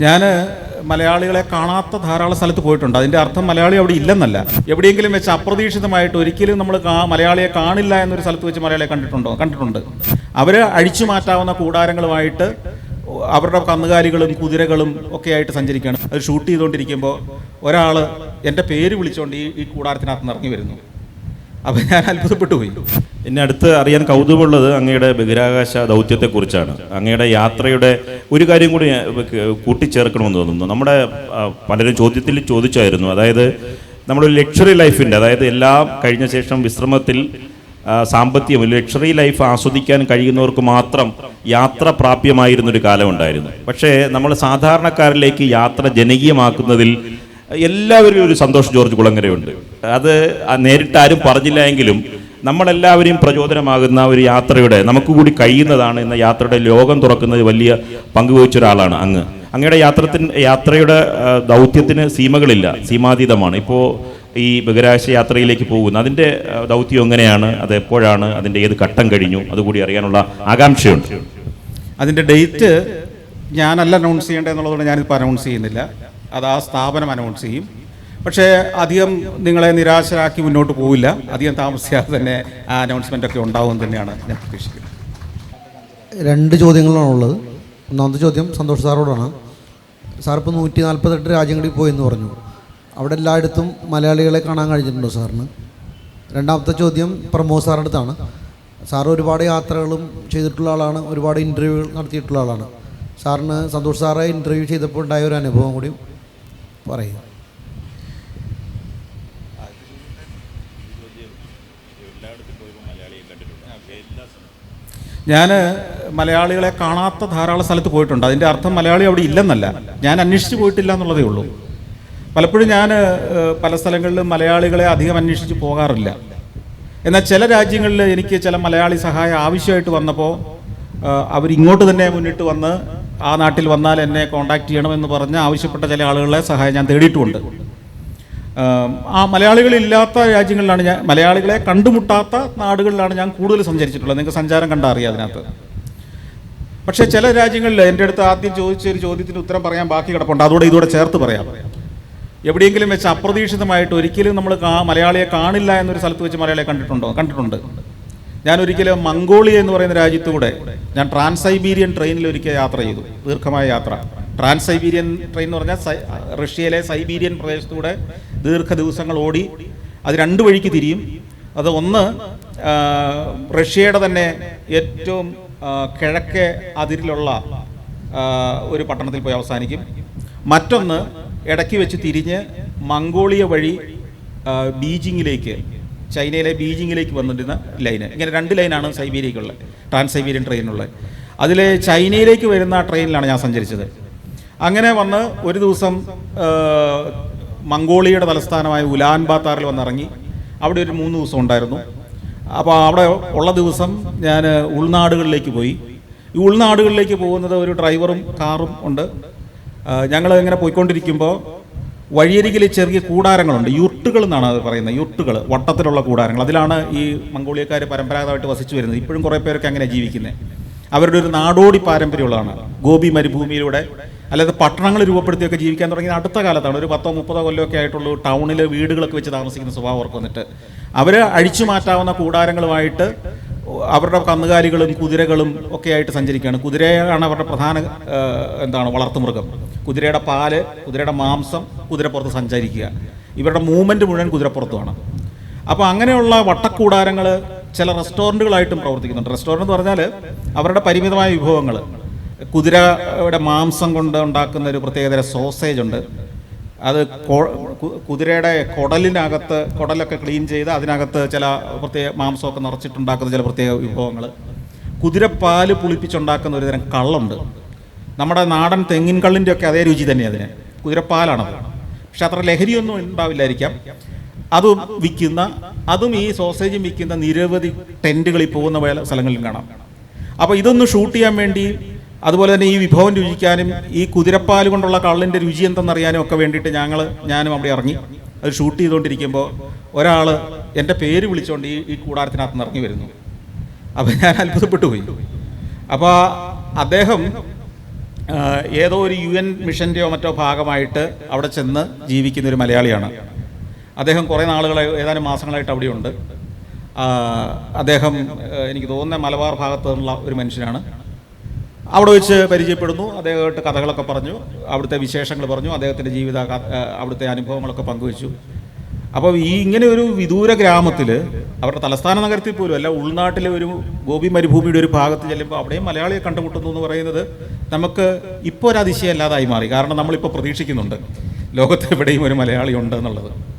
ഞാൻ മലയാളികളെ കാണാത്ത ധാരാളം സ്ഥലത്ത് പോയിട്ടുണ്ട്. അതിന്റെ അർത്ഥം മലയാളി അവിടെ ഇല്ലെന്നല്ല. എവിടെയെങ്കിലും വെച്ച് അപ്രതീക്ഷിതമായിട്ട് ഒരിക്കലും നമ്മൾ മലയാളിയെ കാണില്ല എന്നൊരു സ്ഥലത്ത് വെച്ച് മലയാളിയെ കണ്ടിട്ടുണ്ടോ? കണ്ടിട്ടുണ്ട്. അവർ അഴിച്ചു മാറ്റാവുന്ന കൂടാരങ്ങളുമായിട്ട് അവരുടെ കന്നുകാലികളും കുതിരകളും ഒക്കെ ആയിട്ട് സഞ്ചരിക്കുകയാണ്. അത് ഷൂട്ട് ചെയ്തുകൊണ്ടിരിക്കുമ്പോൾ ഒരാൾ എന്റെ പേര് വിളിച്ചുകൊണ്ട് ഈ ഈ കൂടാരത്തിനകത്ത് ഇറങ്ങി വരുന്നു. അപ്പം ഞാൻ അത്ഭുതപ്പെട്ടു പോയി. എന്നെ അടുത്ത് അറിയാൻ കൗതുകമുള്ളത് അങ്ങയുടെ ബഹിരാകാശ ദൗത്യത്തെക്കുറിച്ചാണ്. അങ്ങയുടെ യാത്രയുടെ ഒരു കാര്യം കൂടി കൂട്ടിച്ചേർക്കണമെന്ന് തോന്നുന്നു. നമ്മുടെ പലരും ചോദ്യത്തിൽ ചോദിച്ചായിരുന്നു. അതായത് നമ്മുടെ ലക്ഷറി ലൈഫിന്റെ അതായത് എല്ലാം കഴിഞ്ഞ ശേഷം വിശ്രമത്തിൽ സാമ്പത്തികം ലക്ഷറി ലൈഫ് ആസ്വദിക്കാൻ കഴിയുന്നവർക്ക് മാത്രം യാത്ര പ്രാപ്യമായിരുന്നൊരു കാലമുണ്ടായിരുന്നു. പക്ഷേ നമ്മൾ സാധാരണക്കാരിലേക്ക് യാത്ര ജനകീയമാക്കുന്നതിൽ എല്ലാവരും ഒരു സന്തോഷ് ജോർജ് കുളങ്ങരയുണ്ട്. അത് ആ നേരിട്ട് ആരും പറഞ്ഞില്ല എങ്കിലും നമ്മളെല്ലാവരെയും പ്രചോദനമാകുന്ന ഒരു യാത്രയുടെ നമുക്ക് കൂടി കഴിയുന്നതാണ് എന്ന യാത്രയുടെ ലോകം തുറക്കുന്നത് വലിയ പങ്കുവഹിച്ച ഒരാളാണ് അങ്ങ്. അങ്ങയുടെ യാത്രത്തിന് യാത്രയുടെ ദൗത്യത്തിന് സീമകളില്ല സീമാതീതമാണ്. ഇപ്പോൾ ഈ ബഹിരാകാശ യാത്രയിലേക്ക് പോകുന്നു. അതിന്റെ ദൗത്യം എങ്ങനെയാണ്? അത് എപ്പോഴാണ്? അതിന്റെ ഏത് ഘട്ടം കഴിഞ്ഞു? അതുകൂടി അറിയാനുള്ള ആകാംക്ഷയുണ്ട്. അതിന്റെ ഡേറ്റ് ഞാനല്ല അനൗൺസ് ചെയ്യേണ്ടതെന്നുള്ളതുകൊണ്ട് ഞാനിപ്പോൾ അനൗൺസ് ചെയ്യുന്നില്ല. അത് ആ സ്ഥാപനം അനൗൺസ് ചെയ്യും. പക്ഷേ അധികം നിങ്ങളെ നിരാശരാക്കി മുന്നോട്ട് പോവില്ല. അധികം താമസിയാതെ തന്നെ ആ അനൗൺസ്മെന്റ് ഒക്കെ ഉണ്ടാവും തന്നെയാണ് ഞാൻ പ്രതീക്ഷിക്കുന്നത്. രണ്ട് ചോദ്യങ്ങളാണ് ഉള്ളത്. ഒന്നാമത്തെ ചോദ്യം സന്തോഷ് സാറോടാണ്. സാർ ഇപ്പോൾ നൂറ്റി നാൽപ്പത്തെട്ട് രാജ്യങ്ങളിൽ പോയെന്ന് പറഞ്ഞു. അവിടെ എല്ലായിടത്തും മലയാളികളെ കാണാൻ കഴിഞ്ഞിട്ടുണ്ടോ സാറിന്? രണ്ടാമത്തെ ചോദ്യം പ്രമോദ് സാറിന്റെ അടുത്താണ്. സാർ ഒരുപാട് യാത്രകളും ചെയ്തിട്ടുള്ള ആളാണ്. ഒരുപാട് ഇന്റർവ്യൂകൾ നടത്തിയിട്ടുള്ള ആളാണ്. സാറിന് സന്തോഷ് സാറെ ഇന്റർവ്യൂ ചെയ്തപ്പോൾ ഉണ്ടായ ഒരു അനുഭവം കൂടി പറയും. ഞാൻ മലയാളികളെ കാണാത്ത ധാരാളം സ്ഥലത്ത് പോയിട്ടുണ്ട്. അതിന്റെ അർത്ഥം മലയാളി അവിടെ ഇല്ലെന്നല്ല. ഞാൻ അന്വേഷിച്ച് പോയിട്ടില്ല എന്നുള്ളതേ ഉള്ളൂ. പലപ്പോഴും ഞാൻ പല സ്ഥലങ്ങളിലും മലയാളികളെ അധികം അന്വേഷിച്ച് പോകാറില്ല. എന്നാൽ ചില രാജ്യങ്ങളിൽ എനിക്ക് ചില മലയാളി സഹായം ആവശ്യമായിട്ട് വന്നപ്പോൾ അവരിങ്ങോട്ട് തന്നെ മുന്നിട്ട് വന്ന് ആ നാട്ടിൽ വന്നാൽ എന്നെ കോണ്ടാക്ട് ചെയ്യണമെന്ന് പറഞ്ഞ് ആവശ്യപ്പെട്ട ചില ആളുകളെ സഹായം ഞാൻ തേടിയിട്ടുമുണ്ട്. ആം, മലയാളികളില്ലാത്ത രാജ്യങ്ങളിലാണ് ഞാൻ മലയാളികളെ കണ്ടുമുട്ടാത്ത നാടുകളിലാണ് ഞാൻ കൂടുതൽ സഞ്ചരിച്ചിട്ടുള്ളത്. നിങ്ങൾക്ക് സഞ്ചാരം കണ്ടാൽ അറിയാം അതിനകത്ത്. പക്ഷേ ചില രാജ്യങ്ങളിൽ എന്റെ അടുത്ത് ആദ്യം ചോദിച്ച ഒരു ചോദ്യത്തിന് ഉത്തരം പറയാൻ ബാക്കി കിടപ്പുണ്ട്. അതോടെ ഇതോടെ ചേർത്ത് പറയാം. എവിടെയെങ്കിലും വെച്ച് അപ്രതീക്ഷിതമായിട്ട് ഒരിക്കലും നമ്മൾ മലയാളിയെ കാണില്ല എന്നൊരു സ്ഥലത്ത് വെച്ച് മലയാളിയെ കണ്ടിട്ടുണ്ടോ? കണ്ടിട്ടുണ്ട്. ഞാൻ ഒരിക്കലും മംഗോളിയ എന്ന് പറയുന്ന രാജ്യത്തൂടെ ഞാൻ ട്രാൻസ് സൈബീരിയൻ ട്രെയിനിൽ ഒരിക്കൽ യാത്ര ചെയ്തു. ദീർഘമായ യാത്ര. ട്രാൻസ് സൈബീരിയൻ ട്രെയിൻ എന്ന് പറഞ്ഞാൽ റഷ്യയിലെ സൈബീരിയൻ പ്രദേശത്തൂടെ ദീർഘ ദിവസങ്ങൾ ഓടി അത് രണ്ട് വഴിക്ക് തിരിയും. അത് ഒന്ന് റഷ്യയുടെ തന്നെ ഏറ്റവും കിഴക്കേ അതിരിലുള്ള ഒരു പട്ടണത്തിൽ പോയി അവസാനിക്കും. മറ്റൊന്ന് ഇടയ്ക്ക് വെച്ച് തിരിഞ്ഞ് മംഗോളിയ വഴി ബീജിങ്ങിലേക്ക് ചൈനയിലെ ബീജിങ്ങിലേക്ക് വന്നിരുന്ന ലൈന്. ഇങ്ങനെ രണ്ട് ലൈനാണ് സൈബീരിയക്കുള്ളത് ട്രാൻസ് സൈബീരിയൻ ട്രെയിനുള്ളത് അതിലെ ചൈനയിലേക്ക് വരുന്ന ട്രെയിനിലാണ് ഞാൻ സഞ്ചരിച്ചത്. അങ്ങനെ വന്ന് ഒരു ദിവസം മംഗോളിയയുടെ തലസ്ഥാനമായ ഉലാൻ ബാത്താറിൽ വന്നിറങ്ങി. അവിടെ ഒരു മൂന്ന് ദിവസം ഉണ്ടായിരുന്നു. അപ്പോൾ അവിടെ ഉള്ള ദിവസം ഞാൻ ഉൾനാടുകളിലേക്ക് പോയി. ഈ ഉൾനാടുകളിലേക്ക് പോകുന്നത് ഒരു ഡ്രൈവറും കാറും ഉണ്ട്. ഞങ്ങൾ ഇങ്ങനെ പോയിക്കൊണ്ടിരിക്കുമ്പോൾ വഴിയരികിൽ ചെറിയ കൂടാരങ്ങളുണ്ട്. യുട്ടുകൾ എന്നാണ് അത് പറയുന്നത്. യുട്ടുകൾ വട്ടത്തിലുള്ള കൂടാരങ്ങൾ. അതിലാണ് ഈ മംഗോളിയക്കാർ പരമ്പരാഗതമായിട്ട് വസിച്ചു വരുന്നത്. ഇപ്പോഴും കുറേ പേരൊക്കെ അങ്ങനെ ജീവിക്കുന്നത് അവരുടെ ഒരു നാടോടി പാരമ്പര്യമുള്ളതാണ്. ഗോപി മരുഭൂമിയിലൂടെ അല്ലാതെ പട്ടണങ്ങൾ രൂപപ്പെടുത്തിയൊക്കെ ജീവിക്കാൻ തുടങ്ങിയത് അടുത്ത കാലത്താണ്. ഒരു പത്തോ മുപ്പതോ കൊല്ലമൊക്കെ ആയിട്ടുള്ളൂ ടൗണിൽ വീടുകളൊക്കെ വെച്ച് താമസിക്കുന്ന സ്വഭാവം അവർക്ക് വന്നിട്ട്. അവർ അഴിച്ചു മാറ്റാവുന്ന കൂടാരങ്ങളുമായിട്ട് അവരുടെ കന്നുകാലികളും കുതിരകളും ഒക്കെ ആയിട്ട് സഞ്ചരിക്കുകയാണ്. കുതിരയാണ് അവരുടെ പ്രധാന എന്താണ് വളർത്തുമൃഗം. കുതിരയുടെ പാൽ കുതിരയുടെ മാംസം കുതിരപ്പുറത്ത് സഞ്ചരിക്കുക. ഇവരുടെ മൂവ്മെന്റ് മുഴുവൻ കുതിരപ്പുറത്തുമാണ്. അപ്പോൾ അങ്ങനെയുള്ള വട്ടക്കൂടാരങ്ങൾ ചില റെസ്റ്റോറന്റുകളായിട്ടും പ്രവർത്തിക്കുന്നുണ്ട്. റെസ്റ്റോറന്റ് എന്ന് പറഞ്ഞാൽ അവരുടെ പരിമിതമായ വിഭവങ്ങൾ കുതിരയുടെ മാംസം കൊണ്ട് ഉണ്ടാക്കുന്ന ഒരു പ്രത്യേകതര സോസേജ് ഉണ്ട്. അത് കുതിരയുടെ കുടലിനകത്ത് കുടലൊക്കെ ക്ലീൻ ചെയ്ത് അതിനകത്ത് ചില പ്രത്യേക മാംസമൊക്കെ നിറച്ചിട്ടുണ്ടാക്കുന്ന ചില പ്രത്യേക വിഭവങ്ങൾ. കുതിരപ്പാൽ പുളിപ്പിച്ചുണ്ടാക്കുന്ന ഒരുതരം കള്ളുണ്ട്. നമ്മുടെ നാടൻ തെങ്ങിൻ കള്ളിന്റെ ഒക്കെ അതേ രുചി തന്നെ അതിന്. കുതിരപ്പാലാണത്. പക്ഷെ അത്ര ലഹരിയൊന്നും ഉണ്ടാവില്ലായിരിക്കാം. അതും വിൽക്കുന്ന അതും ഈ സോസേജും വിൽക്കുന്ന നിരവധി ടെന്റുകളിൽ പോകുന്ന സ്ഥലങ്ങളിലും കാണാം. അപ്പോൾ ഇതൊന്ന് ഷൂട്ട് ചെയ്യാൻ വേണ്ടി അതുപോലെ തന്നെ ഈ വിഭവം രുചിക്കാനും ഈ കുതിരപ്പാൽ കൊണ്ടുള്ള കള്ളിന്റെ രുചി എന്തെന്നറിയാനും ഒക്കെ വേണ്ടിയിട്ട് ഞങ്ങൾ ഞാനും അവിടെ ഇറങ്ങി. അത് ഷൂട്ട് ചെയ്തുകൊണ്ടിരിക്കുമ്പോൾ ഒരാൾ എന്റെ പേര് വിളിച്ചുകൊണ്ട് ഈ ഈ കൂടാരത്തിനകത്ത് നിന്ന് ഇറങ്ങി വരുന്നു. അപ്പം ഞാൻ അത്ഭുതപ്പെട്ടു പോയി. അപ്പോൾ അദ്ദേഹം ഏതോ ഒരു യു എൻ മിഷന്റെയോ മറ്റോ ഭാഗമായിട്ട് അവിടെ ചെന്ന് ജീവിക്കുന്ന ഒരു മലയാളിയാണ്. അദ്ദേഹം കുറേ നാളുകളെ ഏതാനും മാസങ്ങളായിട്ട് അവിടെയുണ്ട്. അദ്ദേഹം എനിക്ക് തോന്നുന്ന മലബാർ ഭാഗത്തുള്ള ഒരു മനുഷ്യനാണ്. അവിടെ വെച്ച് പരിചയപ്പെടുന്നു. അദ്ദേഹമായിട്ട് കഥകളൊക്കെ പറഞ്ഞു. അവിടുത്തെ വിശേഷങ്ങൾ പറഞ്ഞു. അദ്ദേഹത്തിന്റെ ജീവിത അവിടുത്തെ അനുഭവങ്ങളൊക്കെ പങ്കുവച്ചു. അപ്പോൾ ഈ ഇങ്ങനെ ഒരു വിദൂര ഗ്രാമത്തിൽ അവരുടെ തലസ്ഥാന നഗരത്തിൽ പോലും അല്ല ഉൾനാട്ടിലെ ഒരു ഗോപി മരുഭൂമിയുടെ ഒരു ഭാഗത്ത് ചെല്ലുമ്പോൾ അവിടെയും മലയാളിയെ കണ്ടുമുട്ടുന്നു എന്ന് പറയുന്നത് നമുക്ക് ഇപ്പോൾ ഒരു അതിശയമല്ലാതായി മാറി. കാരണം നമ്മളിപ്പോൾ പ്രതീക്ഷിക്കുന്നുണ്ട്. ലോകത്ത് എവിടെയും ഒരു മലയാളി ഉണ്ട് എന്നുള്ളത്.